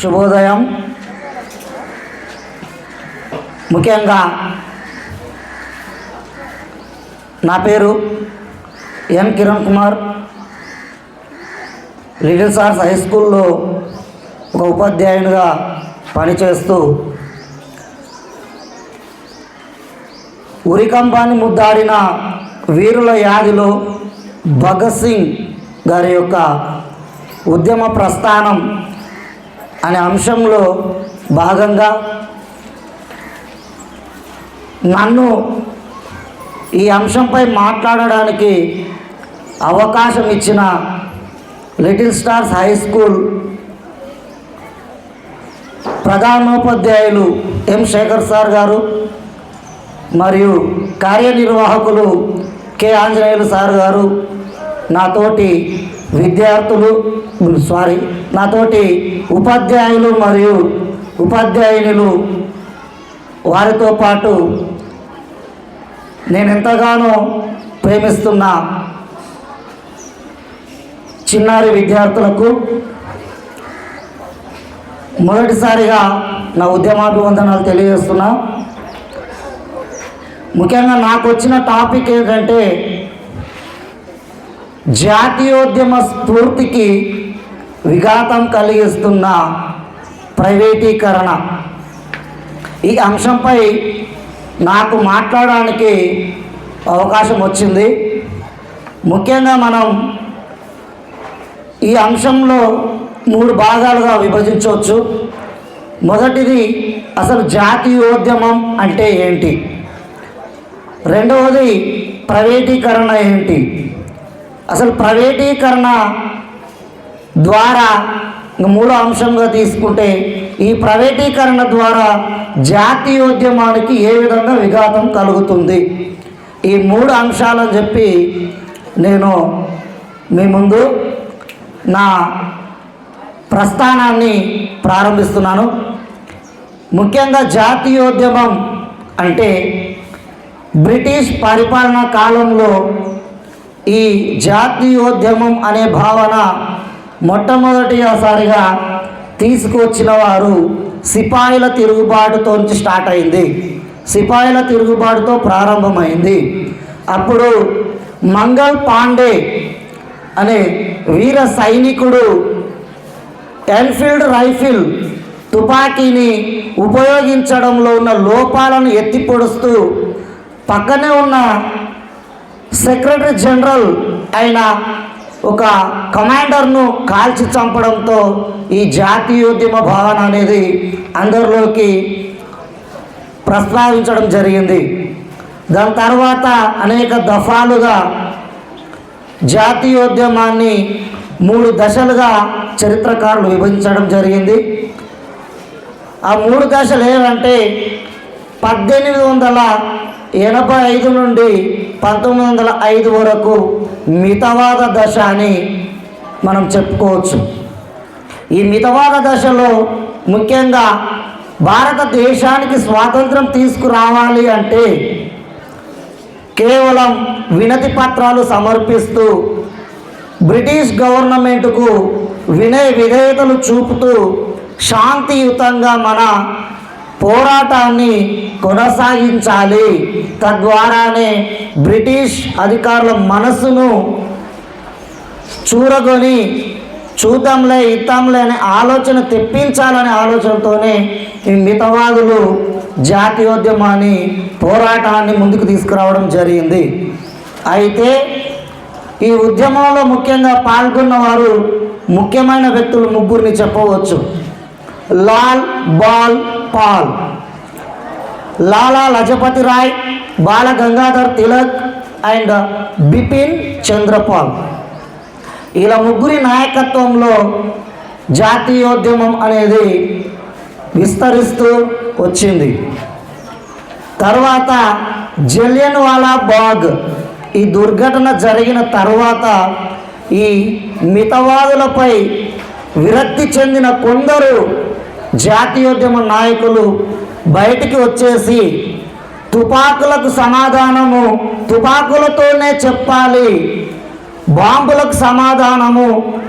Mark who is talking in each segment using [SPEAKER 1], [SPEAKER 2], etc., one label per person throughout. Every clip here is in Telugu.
[SPEAKER 1] శుభోదయం. ముఖ్యంగా నా పేరు N Kiran Kumar. Little stars high స్కూల్లో ఒక ఉపాధ్యాయునిగా పనిచేస్తూ ఉరికంబాన్ని ముద్దాడిన వీరుల యాదిలో భగత్ సింగ్ గారి యొక్క ఉద్యమ ప్రస్థానం అనే అంశంలో భాగంగా నన్ను ఈ అంశంపై మాట్లాడడానికి అవకాశం ఇచ్చిన లిటిల్ స్టార్స్ హై స్కూల్ ప్రధానోపాధ్యాయులు ఎం శేఖర్ సార్ గారు మరియు కార్యనిర్వాహకులు కె ఆంజనేయులు సార్ గారు. నాతోటి విద్యార్థులు సారీ నాతోటి ఉపాధ్యాయులు మరియు ఉపాధ్యాయునులు వారితో పాటు నేను ఎంతగానో ప్రేమిస్తున్న చిన్నారి విద్యార్థులకు మొదటిసారిగా నా ఉద్యమాభివందనాలు తెలియజేస్తున్నా. ముఖ్యంగా నాకు వచ్చిన టాపిక్ ఏంటంటే జాతీయోద్యమ స్ఫూర్తికి విఘాతం కలిగిస్తున్న ప్రైవేటీకరణ. ఈ అంశంపై నాకు మాట్లాడడానికి అవకాశం వచ్చింది. ముఖ్యంగా మనం ఈ అంశంలో మూడు భాగాలుగా విభజించవచ్చు. మొదటిది అసలు జాతీయోద్యమం అంటే ఏంటి? రెండవది ప్రైవేటీకరణ ఏంటి? అసలు ప్రైవేటీకరణ ద్వారా ఇంక మూడో అంశంగా తీసుకుంటే ఈ ప్రైవేటీకరణ ద్వారా జాతీయోద్యమానికి ఏ విధంగా విఘాతం కలుగుతుంది? ఈ మూడు అంశాలని చెప్పి నేను మీ ముందు నా ప్రస్థానాన్ని ప్రారంభిస్తున్నాను. ముఖ్యంగా జాతీయోద్యమం అంటే బ్రిటిష్ పరిపాలనా కాలంలో ఈ జాతీయోద్యమం అనే భావన మొట్టమొదటిసారిగా తీసుకొచ్చిన వారు సిపాయిల తిరుగుబాటుతో స్టార్ట్ అయింది. సిపాయిల తిరుగుబాటుతో ప్రారంభమైంది. అప్పుడు మంగల్ పాండే అనే వీర సైనికుడు ఎన్ఫీల్డ్ రైఫిల్ తుపాకీని ఉపయోగించడంలో ఉన్న లోపాలను ఎత్తిపొడుస్తూ పక్కనే ఉన్న సెక్రటరీ జనరల్ అయిన ఒక కమాండర్ను కాల్చి చంపడంతో ఈ జాతీయోద్యమ భావన అనేది అందరిలోకి ప్రస్తావించడం జరిగింది. దాని తర్వాత అనేక దఫాలుగా జాతీయోద్యమాన్ని మూడు దశలుగా చరిత్రకారులు విభజించడం జరిగింది. ఆ మూడు దశలు ఏమంటే పద్దెనిమిది వందల ఎనభై ఐదు నుండి పంతొమ్మిది వందల ఐదు వరకు మితవాద దశ అని మనం చెప్పుకోవచ్చు. ఈ మితవాద దశలో ముఖ్యంగా భారతదేశానికి స్వాతంత్రం తీసుకురావాలి అంటే కేవలం వినతి పత్రాలు సమర్పిస్తూ బ్రిటిష్ గవర్నమెంట్కు వినయ విధేయతలు చూపుతూ శాంతియుతంగా మన పోరాటాన్ని కొనసాగించాలి. తద్వారానే బ్రిటిష్ అధికారుల మనసును చూరగొని చూద్దాంలే ఇద్దాంలే అనే ఆలోచన తెప్పించాలనే ఆలోచనతోనే ఈ మితవాదులు జాతీయోద్యమాన్ని పోరాటాన్ని ముందుకు తీసుకురావడం జరిగింది. అయితే ఈ ఉద్యమంలో ముఖ్యంగా పాల్గొన్న వారు ముఖ్యమైన వ్యక్తులు ముగ్గురిని చెప్పవచ్చు. లాల్ బాల్ పాల్. లాలా లజపతి రాయ్ బాల గంగాధర్ తిలక్ అండ్ బిపిన్ చంద్రపాల్. ఇలా ముగ్గురి నాయకత్వంలో జాతీయోద్యమం అనేది విస్తరిస్తూ వచ్చింది. తర్వాత జలియన్ వాలా బాగ్ ఈ దుర్ఘటన జరిగిన తర్వాత ఈ మితవాదులపై విరక్తి చెందిన కొందరు జాతీయోద్యమ నాయకులు బయటికి వచ్చేసి తుపాకులకు సమాధానము తుపాకులతోనే చెప్పాలి. బాంబులకు సమాధానము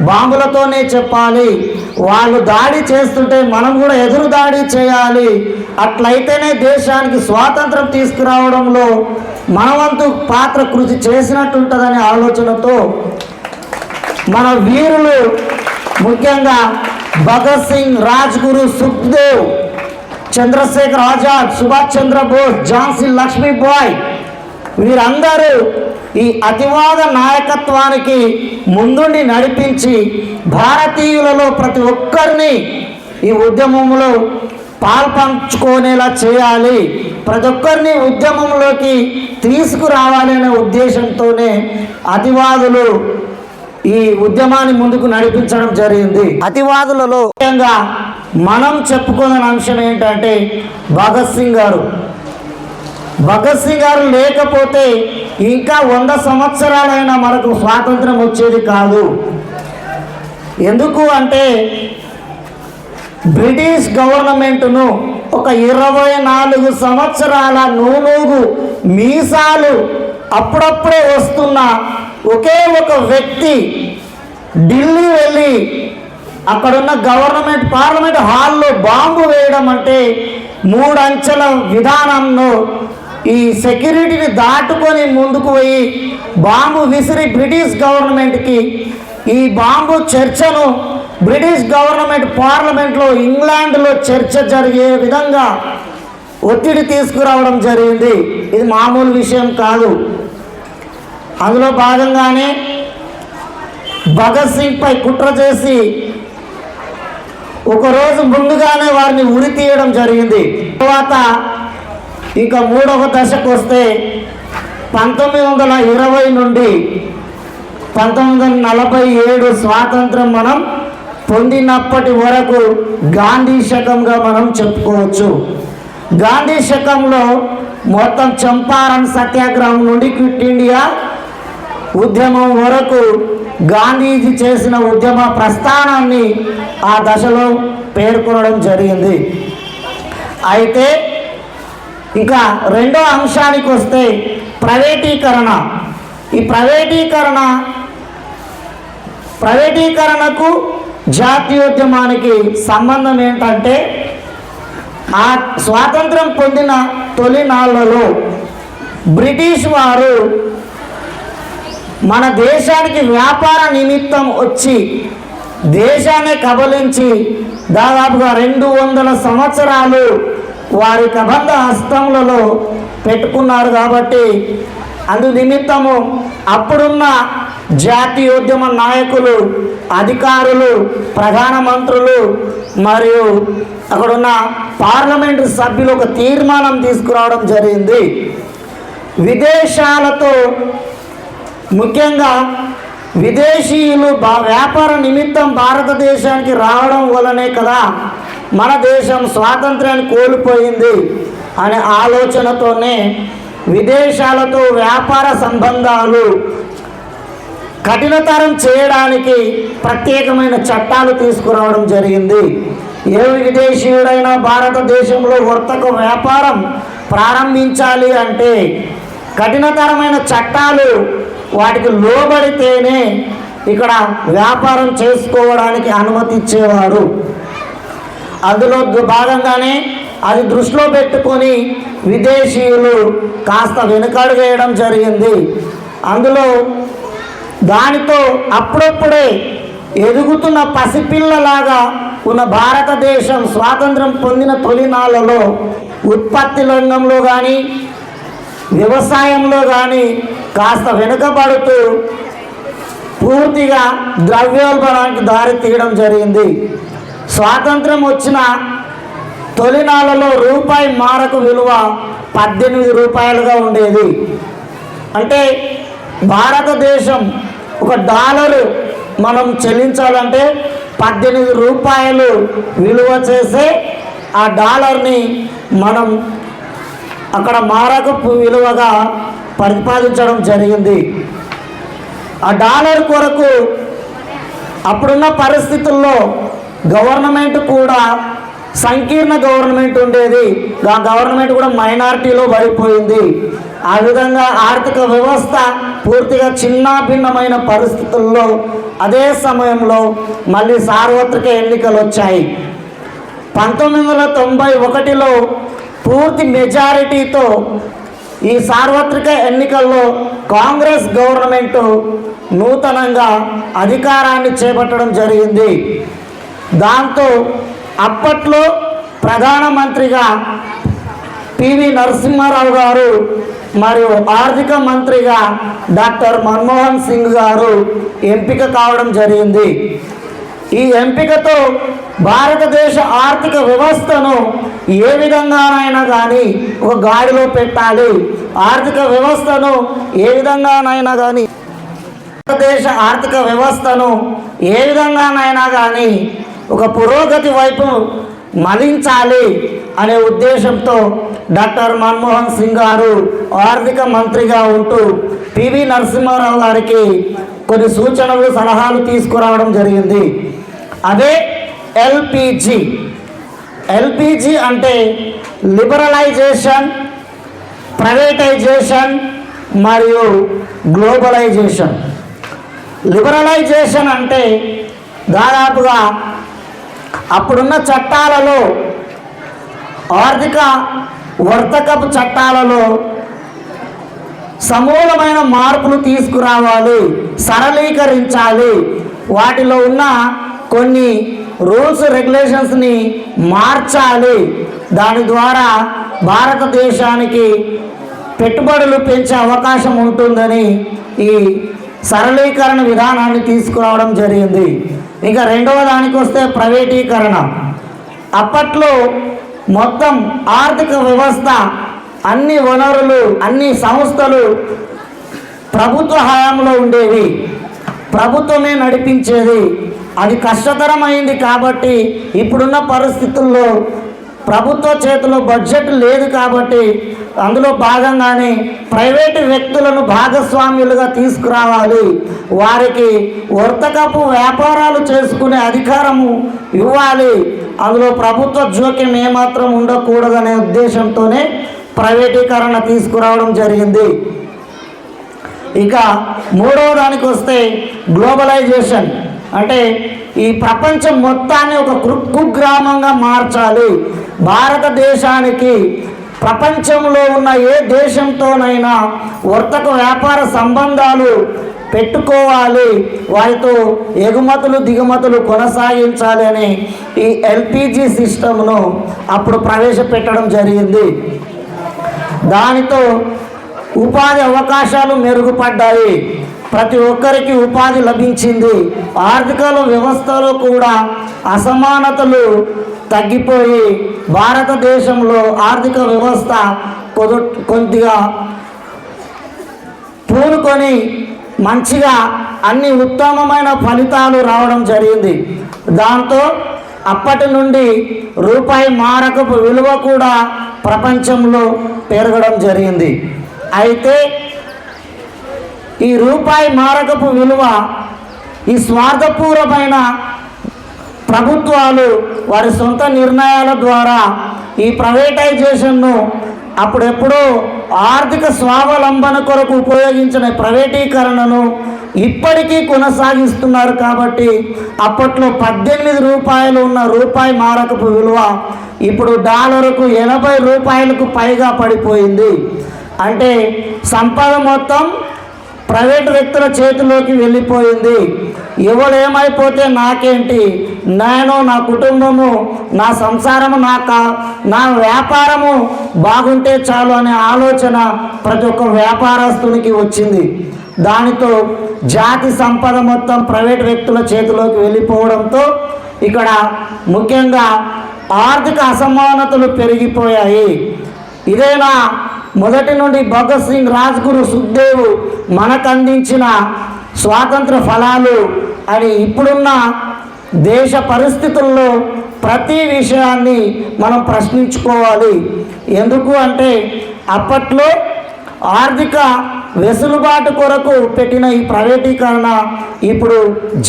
[SPEAKER 1] బాంబులతోనే చెప్పాలి. వాళ్ళు దాడి చేస్తుంటే మనం కూడా ఎదురు దాడి చేయాలి. అట్లయితేనే దేశానికి స్వాతంత్రం తీసుకురావడంలో మనవంతు పాత్ర కృషి చేసినట్టుంటుందనే ఆలోచనతో మన వీరులు ముఖ్యంగా భగత్ సింగ్ రాజ్గురు సుఖ్దేవ్ చంద్రశేఖర్ ఆజాద్ సుభాష్ చంద్రబోస్ ఝాన్సీ లక్ష్మీబాయ్ వీరందరూ ఈ అతివాద నాయకత్వానికి ముందుండి నడిపించి భారతీయులలో ప్రతి ఒక్కరిని ఈ ఉద్యమంలో పాల్పంచుకునేలా చేయాలి. ప్రతి ఒక్కరిని ఉద్యమంలోకి తీసుకురావాలనే ఉద్దేశంతోనే అతివాదులు ఈ ఉద్యమాన్ని ముందుకు నడిపించడం జరిగింది. అతివాదులలో ముఖ్యంగా మనం చెప్పుకున్న అంశం ఏంటంటే భగత్ సింగ్ గారు. భగత్ సింగ్ గారు లేకపోతే ఇంకా వంద సంవత్సరాలైనా మనకు స్వాతంత్రం వచ్చేది కాదు. ఎందుకు అంటే బ్రిటిష్ గవర్నమెంట్ను ఒక ఇరవై నాలుగు సంవత్సరాల నూనూగు మీసాలు అప్పుడప్పుడే వస్తున్న ఒకే ఒక వ్యక్తి ఢిల్లీ వెళ్ళి అక్కడున్న గవర్నమెంట్ పార్లమెంట్ హాల్లో బాంబు వేయడం అంటే మూడు అంచెల విధానంలో ఈ సెక్యూరిటీని దాటుకొని ముందుకు పోయి బాంబు విసిరి బ్రిటిష్ గవర్నమెంట్కి ఈ బాంబు చర్చను బ్రిటిష్ గవర్నమెంట్ పార్లమెంట్లో ఇంగ్లాండ్లో చర్చ జరిగే విధంగా ఒత్తిడి తీసుకురావడం జరిగింది. ఇది మామూలు విషయం కాదు. అందులో భాగంగానే భగత్ సింగ్ పై కుట్ర చేసి ఒకరోజు ముందుగానే వారిని ఉరి తీయడం జరిగింది. తర్వాత ఇక మూడవ దశకు వస్తే పంతొమ్మిది వందల ఇరవై నుండి పంతొమ్మిది వందల నలభై ఏడు స్వాతంత్రం మనం పొందినప్పటి వరకు గాంధీ శకంగా మనం చెప్పుకోవచ్చు. గాంధీ శకంలో మొత్తం చంపారన్ సత్యాగ్రహం నుండి క్విట్ ఇండియా ఉద్యమం వరకు గాంధీజీ చేసిన ఉద్యమ ప్రస్థానాన్ని ఆ దశలో పేర్కొనడం జరిగింది. అయితే ఇంకా రెండో అంశానికి వస్తే ప్రైవేటీకరణ. ఈ ప్రైవేటీకరణ ప్రైవేటీకరణకు జాతీయోద్యమానికి సంబంధం ఏంటంటే ఆ స్వాతంత్రం పొందిన తొలినాళ్ళలో బ్రిటిష్ వారు మన దేశానికి వ్యాపార నిమిత్తం వచ్చి దేశాన్ని కబలించి దాదాపుగా రెండు వందల సంవత్సరాలు వారి కబంధ హస్తములలో పెట్టుకున్నారు కాబట్టి అందు నిమిత్తము అప్పుడున్న జాతీయోద్యమ నాయకులు అధికారులు ప్రధానమంత్రులు మరియు అక్కడున్న పార్లమెంటు సభ్యులు ఒక తీర్మానం తీసుకురావడం జరిగింది. విదేశాలతో ముఖ్యంగా విదేశీయులు బా వ్యాపార నిమిత్తం భారతదేశానికి రావడం వల్లనే కదా మన దేశం స్వాతంత్రాన్ని కోల్పోయింది అనే ఆలోచనతోనే విదేశాలతో వ్యాపార సంబంధాలు కఠినతరం చేయడానికి ప్రత్యేకమైన చట్టాలు తీసుకురావడం జరిగింది. ఏ విదేశీయుడైనా భారతదేశంలో వర్తక వ్యాపారం ప్రారంభించాలి అంటే కఠినతరమైన చట్టాలు వాటికి లోబడితేనే ఇక్కడ వ్యాపారం చేసుకోవడానికి అనుమతి ఇచ్చేవారు అందులో భాగంగానే అది దృష్టిలో పెట్టుకొని విదేశీయులు కాస్త వెనుకడుగు వేయడం జరిగింది. అందులో దానితో అప్పుడప్పుడే ఎదుగుతున్న పసిపిల్లలాగా ఉన్న భారతదేశం స్వాతంత్రం పొందిన తొలినాళ్ళలో ఉత్పత్తి రంగంలో కానీ వ్యవసాయంలో కానీ కాస్త వెనుకబడుతూ పూర్తిగా ద్రవ్యోల్బణానికి దారి తీయడం జరిగింది. స్వాతంత్రం వచ్చిన తొలినాళ్ళలో రూపాయి మారకు విలువ పద్దెనిమిది రూపాయలుగా ఉండేది. అంటే భారతదేశం ఒక డాలరు మనం చెల్లించాలంటే పద్దెనిమిది రూపాయలు విలువ చేసే ఆ డాలర్ని మనం అక్కడ మారకపు విలువగా ప్రతిపాదించడం జరిగింది. ఆ డాలర్ కొరకు అప్పుడున్న పరిస్థితుల్లో గవర్నమెంట్ కూడా సంకీర్ణ గవర్నమెంట్ ఉండేది. ఆ గవర్నమెంట్ కూడా మైనారిటీలో పడిపోయింది. ఆ విధంగా ఆర్థిక వ్యవస్థ పూర్తిగా చిన్నాభిన్నమైన పరిస్థితుల్లో అదే సమయంలో మళ్ళీ సార్వత్రిక ఎన్నికలు వచ్చాయి. పంతొమ్మిది వందల తొంభై ఒకటిలో పూర్తి మెజారిటీతో ఈ సార్వత్రిక ఎన్నికల్లో కాంగ్రెస్ గవర్నమెంటు నూతనంగా అధికారాన్ని చేపట్టడం జరిగింది. దాంతో అప్పట్లో ప్రధానమంత్రిగా పివి నరసింహారావు గారు మరియు ఆర్థిక మంత్రిగా డాక్టర్ మన్మోహన్ సింగ్ గారు ఎంపిక కావడం జరిగింది. ఈ ఎంపికతో భారతదేశ ఆర్థిక వ్యవస్థను ఏ విధంగానైనా కానీ ఒక గాడిలో పెట్టాలి. ఆర్థిక వ్యవస్థను ఏ విధంగానైనా కానీ భారతదేశ ఆర్థిక వ్యవస్థను ఏ విధంగానైనా కానీ ఒక పురోగతి వైపు మలించాలి అనే ఉద్దేశంతో డాక్టర్ మన్మోహన్ సింగ్ గారు ఆర్థిక మంత్రిగా ఉంటూ పివి నరసింహారావు గారికి కొన్ని సూచనలు సలహాలు తీసుకురావడం జరిగింది. అదే ఎల్పిజి ఎల్పిజి అంటే లిబరలైజేషన్ ప్రైవేటైజేషన్ మరియు గ్లోబలైజేషన్. లిబరలైజేషన్ అంటే దాదాపుగా అప్పుడున్న చట్టాలలో ఆర్థిక వర్తకపు చట్టాలలో సమూలమైన మార్పులు తీసుకురావాలి సరళీకరించాలి. వాటిలో ఉన్న కొన్ని రూల్స్ రెగ్యులేషన్స్ని మార్చాలి. దాని ద్వారా భారతదేశానికి పెట్టుబడులు పెంచే అవకాశం ఉంటుందని ఈ సరళీకరణ విధానాన్ని తీసుకురావడం జరిగింది. ఇంకా రెండవ దానికి వస్తే ప్రైవేటీకరణ. అప్పట్లో మొత్తం ఆర్థిక వ్యవస్థ అన్ని వనరులు అన్ని సంస్థలు ప్రభుత్వ హయాంలో ఉండేవి. ప్రభుత్వమే నడిపించేది. అది కష్టతరమైంది కాబట్టి ఇప్పుడున్న పరిస్థితుల్లో ప్రభుత్వ చేతిలో బడ్జెట్ లేదు కాబట్టి అందులో భాగంగానే ప్రైవేటు వ్యక్తులను భాగస్వామ్యులుగా తీసుకురావాలి. వారికి వర్తకపు వ్యాపారాలు చేసుకునే అధికారము ఇవ్వాలి. అందులో ప్రభుత్వ జోక్యం ఏమాత్రం ఉండకూడదనే ఉద్దేశంతోనే ప్రైవేటీకరణ తీసుకురావడం జరిగింది. ఇక మూడవ దానికి వస్తే గ్లోబలైజేషన్. అంటే ఈ ప్రపంచం మొత్తాన్ని ఒక కు- కుగ్రామంగా మార్చాలి. భారతదేశానికి ప్రపంచంలో ఉన్న ఏ దేశంతోనైనా వర్తక వ్యాపార సంబంధాలు పెట్టుకోవాలి. వారితో ఎగుమతులు దిగుమతులు కొనసాగించాలి అని ఈ ఎల్పిజి సిస్టమ్ను అప్పుడు ప్రవేశపెట్టడం జరిగింది. దానితో ఉపాధి అవకాశాలు మెరుగుపడ్డాయి. ప్రతి ఒక్కరికి ఉపాధి లభించింది. ఆర్థిక వ్యవస్థలో కూడా అసమానతలు తగ్గిపోయి భారతదేశంలో ఆర్థిక వ్యవస్థ కొద్ది కొద్దిగా పూనుకొని మంచిగా అన్ని ఉత్తమమైన ఫలితాలు రావడం జరిగింది. దాంతో అప్పటి నుండి రూపాయి మారకపు విలువ కూడా ప్రపంచంలో పెరగడం జరిగింది. అయితే ఈ రూపాయి మారకపు విలువ ఈ స్వార్థపూర్వమైన ప్రభుత్వాలు వారి సొంత నిర్ణయాల ద్వారా ఈ ప్రైవేటైజేషన్ను అప్పుడెప్పుడో ఆర్థిక స్వావలంబన కొరకు ఉపయోగించిన ప్రైవేటీకరణను ఇప్పటికీ కొనసాగిస్తున్నారు కాబట్టి అప్పట్లో పద్దెనిమిది రూపాయలు ఉన్న రూపాయి మారకపు విలువ ఇప్పుడు డాలరుకు ఎనభై రూపాయలకు పైగా పడిపోయింది. అంటే సంపద మొత్తం ప్రైవేట్ వ్యక్తుల చేతిలోకి వెళ్ళిపోయింది. ఇవ్వలేమైపోతే నాకేంటి? నేను నా కుటుంబము నా సంసారము నా నా వ్యాపారము బాగుంటే చాలు అనే ఆలోచన ప్రతి ఒక్క వ్యాపారస్తునికి వచ్చింది. దానితో జాతి సంపద మొత్తం ప్రైవేట్ వ్యక్తుల చేతిలోకి వెళ్ళిపోవడంతో ఇక్కడ ముఖ్యంగా ఆర్థిక అసమానతలు పెరిగిపోయాయి. ఇదేనా మొదటి నుండి భగత్ సింగ్ రాజ్గురు సుఖ్దేవ్ మనకు అందించిన స్వాతంత్ర ఫలాలు అని ఇప్పుడున్న దేశ పరిస్థితుల్లో ప్రతి విషయాన్ని మనం ప్రశ్నించుకోవాలి. ఎందుకు అంటే అప్పట్లో ఆర్థిక వెసులుబాటు కొరకు పెట్టిన ఈ ప్రైవేటీకరణ ఇప్పుడు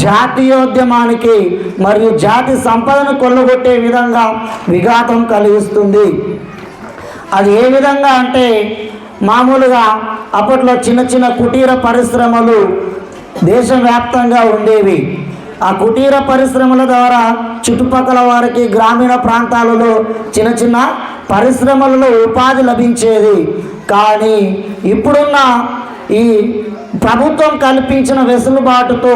[SPEAKER 1] జాతీయోద్యమానికి మరియు జాతి సంపదను కొల్లగొట్టే విధంగా విఘాతం కలిగిస్తుంది. అది ఏ విధంగా అంటే మామూలుగా అప్పట్లో చిన్న చిన్న కుటీర పరిశ్రమలు దేశవ్యాప్తంగా ఉండేవి. ఆ కుటీర పరిశ్రమల ద్వారా చుట్టుపక్కల వారికి గ్రామీణ ప్రాంతాలలో చిన్న చిన్న పరిశ్రమలలో ఉపాధి లభించేది. కానీ ఇప్పుడున్న ఈ ప్రభుత్వం కల్పించిన వెసులుబాటుతో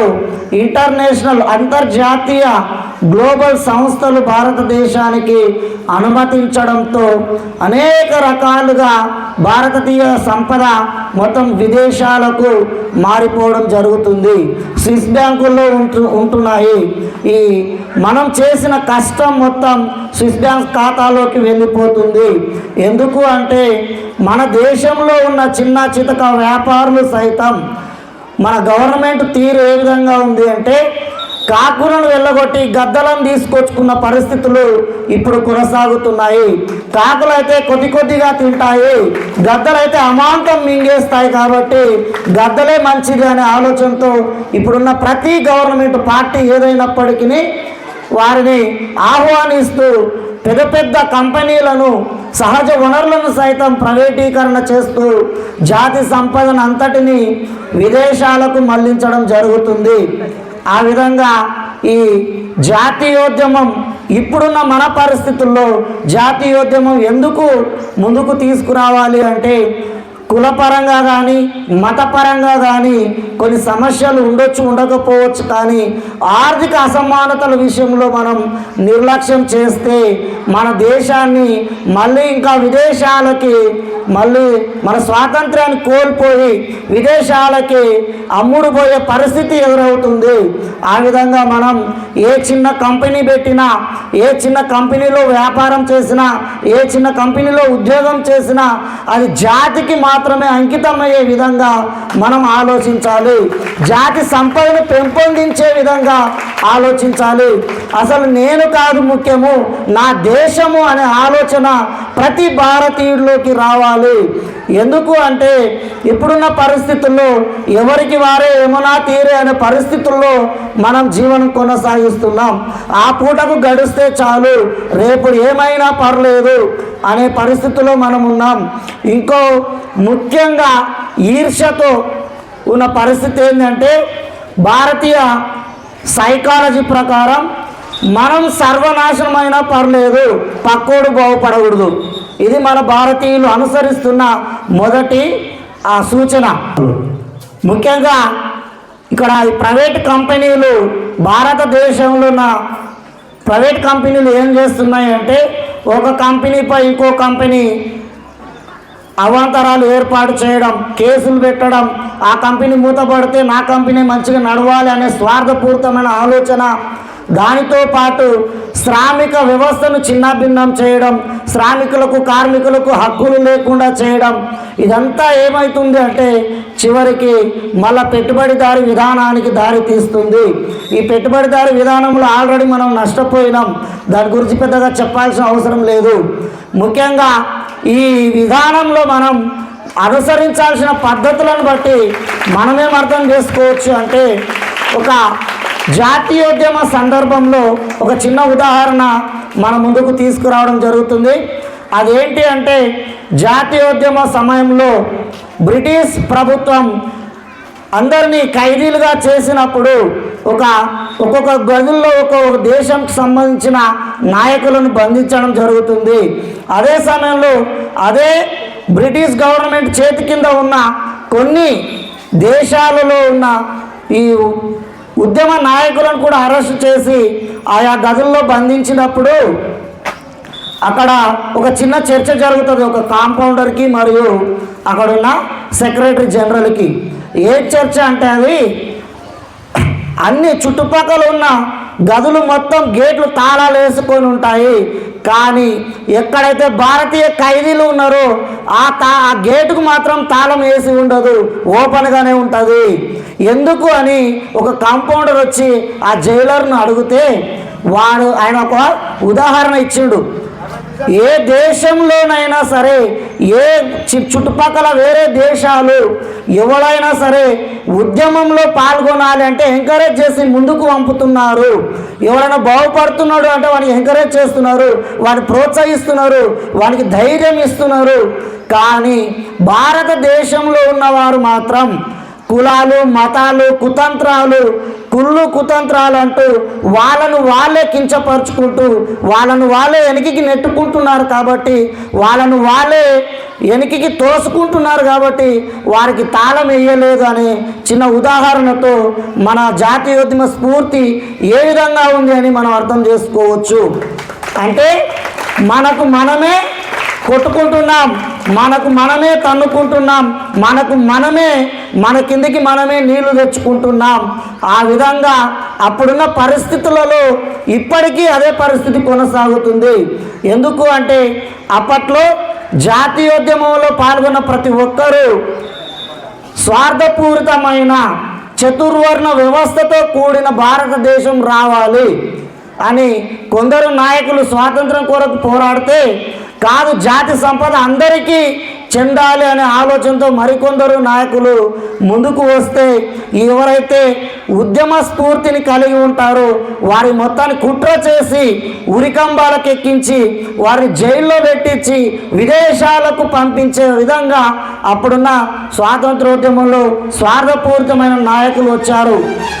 [SPEAKER 1] ఇంటర్నేషనల్ అంతర్జాతీయ గ్లోబల్ సంస్థలు భారతదేశానికి అనుమతించడంతో అనేక రకాలుగా భారతీయ సంపద మొత్తం విదేశాలకు మారిపోవడం జరుగుతుంది. స్విస్ బ్యాంకుల్లో ఉంటు ఉంటున్నాయి. ఈ మనం చేసిన కష్టం మొత్తం స్విస్ బ్యాంక్ ఖాతాలోకి వెళ్ళిపోతుంది. ఎందుకు అంటే మన దేశంలో ఉన్న చిన్న చితక వ్యాపారులు సైతం మన గవర్నమెంట్ తీరు ఏ విధంగా ఉంది అంటే కాకులను వెళ్ళగొట్టి గద్దలను తీసుకొచ్చుకున్న పరిస్థితులు ఇప్పుడు కొనసాగుతున్నాయి. కాకులు అయితే కొద్ది కొద్దిగా తింటాయి. గద్దలైతే అమాంతం మింగేస్తాయి కాబట్టి గద్దలే మంచిది అనే ఆలోచనతో ఇప్పుడున్న ప్రతి గవర్నమెంట్ పార్టీ ఏదైనప్పటికీ వారిని ఆహ్వానిస్తూ పెద్ద పెద్ద కంపెనీలను సహజ వనరులను సైతం ప్రైవేటీకరణ చేస్తూ జాతి సంపదను అంతటిని విదేశాలకు మళ్ళించడం జరుగుతుంది. ఆ విధంగా ఈ జాతీయోద్యమం ఇప్పుడున్న మన పరిస్థితుల్లో జాతీయోద్యమం ఎందుకు ముందుకు తీసుకురావాలి అంటే కులపరంగా కానీ మతపరంగా కానీ కొన్ని సమస్యలు ఉండొచ్చు ఉండకపోవచ్చు కానీ ఆర్థిక అసమానతల విషయంలో మనం నిర్లక్ష్యం చేస్తే మన దేశాన్ని మళ్ళీ ఇంకా విదేశాలకి మళ్ళీ మన స్వాతంత్రాన్ని కోల్పోయి విదేశాలకి అమ్ముడుపోయే పరిస్థితి ఎదురవుతుంది. ఆ విధంగా మనం ఏ చిన్న కంపెనీ పెట్టినా ఏ చిన్న కంపెనీలో వ్యాపారం చేసినా ఏ చిన్న కంపెనీలో ఉద్యోగం చేసినా అది జాతికి మాత్రం మాత్రమే అంకితమయ్యే విధంగా మనం ఆలోచించాలి. జాతి సంపదను పెంపొందించే విధంగా ఆలోచించాలి. అసలు నేను కాదు ముఖ్యము నా దేశము అనే ఆలోచన ప్రతి భారతీయుడిలోకి రావాలి. ఎందుకు అంటే ఇప్పుడున్న పరిస్థితుల్లో ఎవరికి వారే ఏమైనా తీరే అనే పరిస్థితుల్లో మనం జీవనం కొనసాగిస్తున్నాం. ఆ పూటకు గడిస్తే చాలు రేపు ఏమైనా పర్లేదు అనే పరిస్థితిలో మనం ఉన్నాం. ఇంకో ముఖ్యంగా ఈర్ష్యతో ఉన్న పరిస్థితి ఏంటంటే భారతీయ సైకాలజీ ప్రకారం మనం సర్వనాశనమైనా పర్లేదు పక్కోడు బాగుపడకూడదు ఇది మన భారతీయులు అనుసరిస్తున్న మొదటి ఆ సూచన. ముఖ్యంగా ఇక్కడ ఈ ప్రైవేట్ కంపెనీలు భారతదేశంలో ఉన్న ప్రైవేట్ కంపెనీలు ఏం చేస్తున్నాయి అంటే ఒక కంపెనీపై ఇంకో కంపెనీ అవాంతరాలు ఏర్పాటు చేయడం కేసులు పెట్టడం ఆ కంపెనీ మూతపడితే నా కంపెనీ మంచిగా నడవాలి అనే స్వార్థపూరితమైన ఆలోచన. దానితో పాటు శ్రామిక వ్యవస్థను చిన్నాభిన్నం చేయడం శ్రామికులకు కార్మికులకు హక్కులు లేకుండా చేయడం. ఇదంతా ఏమవుతుంది అంటే చివరికి మళ్ళా పెట్టుబడిదారి విధానానికి దారి తీస్తుంది. ఈ పెట్టుబడిదారి విధానంలో ఆల్రెడీ మనం నష్టపోయినాం. దాని గురించి పెద్దగా చెప్పాల్సిన అవసరం లేదు. ముఖ్యంగా ఈ విధానంలో మనం అనుసరించాల్సిన పద్ధతులను బట్టి మనమేం అర్థం చేసుకోవచ్చు అంటే ఒక జాతీయోద్యమ సందర్భంలో ఒక చిన్న ఉదాహరణ మన ముందుకు తీసుకురావడం జరుగుతుంది. అదేంటి అంటే జాతీయోద్యమ సమయంలో బ్రిటిష్ ప్రభుత్వం అందరినీ ఖైదీలుగా చేసినప్పుడు ఒక ఒక్కొక్క గదుల్లో ఒక్కొక్క దేశంకి సంబంధించిన నాయకులను బంధించడం జరుగుతుంది. అదే సమయంలో అదే బ్రిటిష్ గవర్నమెంట్ చేతి కింద ఉన్న కొన్ని దేశాలలో ఉన్న ఈ ఉద్యమ నాయకులను కూడా అరెస్ట్ చేసి ఆయా గదుల్లో బంధించినప్పుడు అక్కడ ఒక చిన్న చర్చ జరుగుతుంది. ఒక కాంపౌండర్కి మరియు అక్కడున్న సెక్రటరీ జనరల్కి. ఏ చర్చ అంటే అది? అన్ని చుట్టుపక్కల ఉన్న గదులు మొత్తం గేట్లు తాళాలు వేసుకొని ఉంటాయి. కానీ ఎక్కడైతే భారతీయ ఖైదీలు ఉన్నారో ఆ తా ఆ గేటుకు మాత్రం తాళం వేసి ఉండదు. ఓపెన్గానే ఉంటుంది. ఎందుకు అని ఒక కాంపౌండర్ వచ్చి ఆ జైలర్ను అడిగితే వాడు ఆయన ఒక ఉదాహరణ ఇచ్చిండు. ఏ దేశంలోనైనా సరే ఏ చి- చుట్టుపక్కల వేరే దేశాలు ఎవరైనా సరే ఉద్యమంలో పాల్గొనాలి అంటే ఎంకరేజ్ చేసి ముందుకు పంపుతున్నారు ఎవరైనా బాగుపడుతున్నాడు అంటే వాడిని ఎంకరేజ్ చేస్తున్నారు వాడిని ప్రోత్సహిస్తున్నారు వానికి ధైర్యం ఇస్తున్నారు. కానీ భారతదేశంలో ఉన్నవారు మాత్రం కులాలు మతాలు కుతంత్రాలు కుళ్ళు కుతంత్రాలు అంటూ వాళ్ళను వాళ్ళే కించపరుచుకుంటూ వాళ్ళను వాళ్ళే వెనక్కి నెట్టుకుంటున్నారు కాబట్టి వాళ్ళను వాళ్ళే వెనక్కి తోసుకుంటున్నారు కాబట్టి వారికి తాళం వేయలేదు అనే చిన్న ఉదాహరణతో మన జాతీయోద్యమ స్ఫూర్తి ఏ విధంగా ఉంది అని మనం అర్థం చేసుకోవచ్చు. అంటే మనకు మనమే కొట్టుకుంటున్నాం. మనకు మనమే తన్నుకుంటున్నాం. మనకు మనమే మన కిందికి మనమే నీళ్ళు తెచ్చుకుంటున్నాం. ఆ విధంగా అప్పుడున్న పరిస్థితులలో ఇప్పటికీ అదే పరిస్థితి కొనసాగుతుంది. ఎందుకు అంటే అప్పట్లో జాతీయోద్యమంలో పాల్గొన్న ప్రతి ఒక్కరూ స్వార్థపూరితమైన చతుర్వర్ణ వ్యవస్థతో కూడిన భారతదేశం రావాలి అని కొందరు నాయకులు స్వాతంత్రం కొరకు పోరాడితే కాదు జాతి సంపద అందరికీ చెందాలి అనే ఆలోచనతో మరికొందరు నాయకులు ముందుకు వస్తే ఎవరైతే ఉద్యమ స్ఫూర్తిని కలిగి ఉంటారో వారి మొత్తాన్ని కుట్ర చేసి ఉరికంబాలకు ఎక్కించి వారిని జైల్లో పెట్టించి విదేశాలకు పంపించే విధంగా అప్పుడున్న స్వాతంత్రోద్యమంలో స్వార్థపూరితమైన నాయకులు వచ్చారు.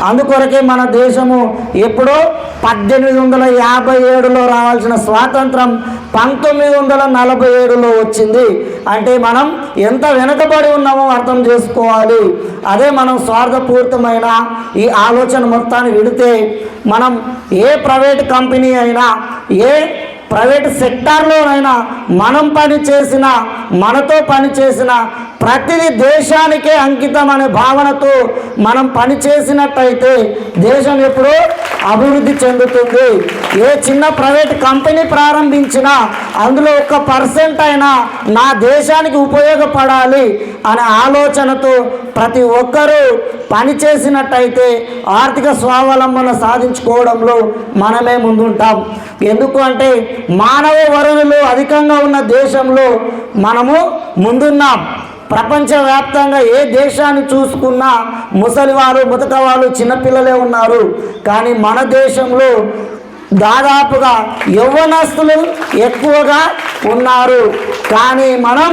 [SPEAKER 1] అందుకొరకే మన దేశము ఎప్పుడో పద్దెనిమిది వందల యాభై ఏడులో రావాల్సిన స్వాతంత్రం పంతొమ్మిది వందల నలభై ఏడులో వచ్చింది. అంటే మనం ఎంత వెనకబడి ఉన్నామో అర్థం చేసుకోవాలి. అదే మనం స్వార్థపూరితమైన ఈ ఆలోచన మొత్తాన్ని విడితే మనం ఏ ప్రైవేట్ కంపెనీ అయినా ఏ ప్రైవేట్ సెక్టార్లోనైనా మనం పని చేసిన మనతో పని చేసిన ప్రతిది దేశానికే అంకితం అనే భావనతో మనం పని చేసినట్టయితే దేశం ఎప్పుడూ అభివృద్ధి చెందుతుంది. ఏ చిన్న ప్రైవేట్ కంపెనీ ప్రారంభించినా అందులో ఒక పర్సెంట్ అయినా నా దేశానికి ఉపయోగపడాలి అనే ఆలోచనతో ప్రతి ఒక్కరూ పని చేసినట్టయితే ఆర్థిక స్వావలంబన సాధించుకోవడంలో మనమే ముందుంటాం. ఎందుకు అంటే మానవ వనరులు అధికంగా ఉన్న దేశంలో మనము ముందున్నాం. ప్రపంచవ్యాప్తంగా ఏ దేశాన్ని చూసుకున్నా ముసలివారు ముతకవాళ్ళు చిన్నపిల్లలే ఉన్నారు. కానీ మన దేశంలో దాదాపుగా యవ్వనస్తులు ఎక్కువగా ఉన్నారు. కానీ మనం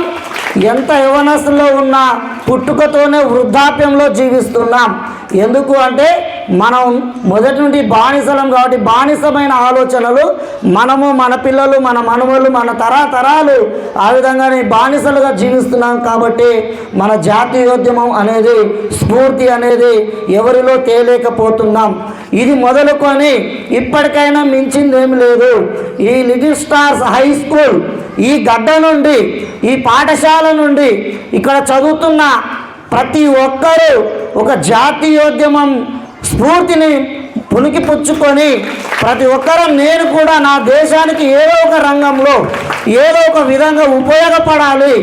[SPEAKER 1] ఎంత యవ్వనస్తులో ఉన్నా పుట్టుకతోనే వృద్ధాప్యంలో జీవిస్తున్నాం. ఎందుకు అంటే మనం మొదటి నుండి బానిసలం కాబట్టి బానిసమైన ఆలోచనలు మనము మన పిల్లలు మన మనవలు మన తరతరాలు ఆ విధంగానే బానిసలుగా జీవిస్తున్నాం కాబట్టి మన జాతీయోద్యమం అనేది స్ఫూర్తి అనేది ఎవరిలో తేలేకపోతున్నాం. ఇది మొదలుకొని ఇప్పటికైనా మించిందేమి లేదు. ఈ లిటిల్ స్టార్స్ హై స్కూల్ ఈ గడ్డ నుండి ఈ పాఠశాల నుండి ఇక్కడ చదువుతున్న ప్రతి ఒక్కరూ ఒక జాతీయోద్యమం స్ఫూర్తిని పునికి పుచ్చుకొని ప్రతి ఒక్కరూ నేను కూడా నా దేశానికి ఏదో ఒక రంగంలో ఏదో ఒక విధంగా ఉపయోగపడాలి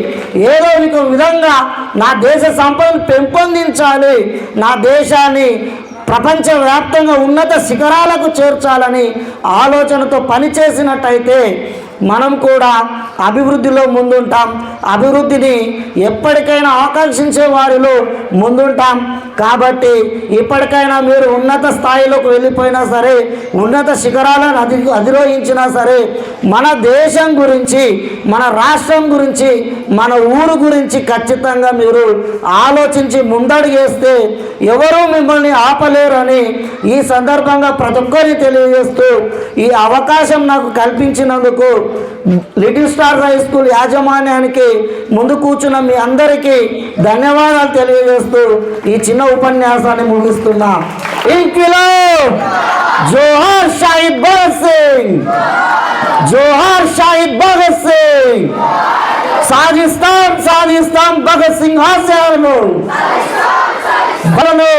[SPEAKER 1] ఏదో ఒక విధంగా నా దేశ సంపదను పెంపొందించాలి నా దేశాన్ని ప్రపంచవ్యాప్తంగా ఉన్నత శిఖరాలకు చేర్చాలని ఆలోచనతో పనిచేసినట్టయితే మనం కూడా అభివృద్ధిలో ముందుంటాం. అభివృద్ధిని ఎప్పటికైనా ఆకాంక్షించే వారిలో ముందుంటాం. కాబట్టి ఇప్పటికైనా మీరు ఉన్నత స్థాయిలోకి వెళ్ళిపోయినా సరే ఉన్నత శిఖరాలను అధి అధిరోహించినా సరే మన దేశం గురించి మన రాష్ట్రం గురించి మన ఊరు గురించి ఖచ్చితంగా మీరు ఆలోచించి ముందడుగేస్తే ఎవరూ మిమ్మల్ని ఆపలేరని ఈ సందర్భంగా ప్రతి ఒక్కరిని తెలియజేస్తూ ఈ అవకాశం నాకు కల్పించినందుకు లిటిల్ స్టార్ హై స్కూల్ యాజమాన్యానికి ముందు కూర్చున్న మీ అందరికీ ధన్యవాదాలు తెలియజేస్తూ ఈ చిన్న ఉపన్యాసాన్ని ముగిస్తున్నా. ఇంకిలో జోహార్ షాహిద్ భగత్ సింగ్! జోహార్ షాహిద్ భగత్ సింగ్! సాధిస్తాం సాధిస్తాం భగత్ సింగ్ హాస్యాలను! బలను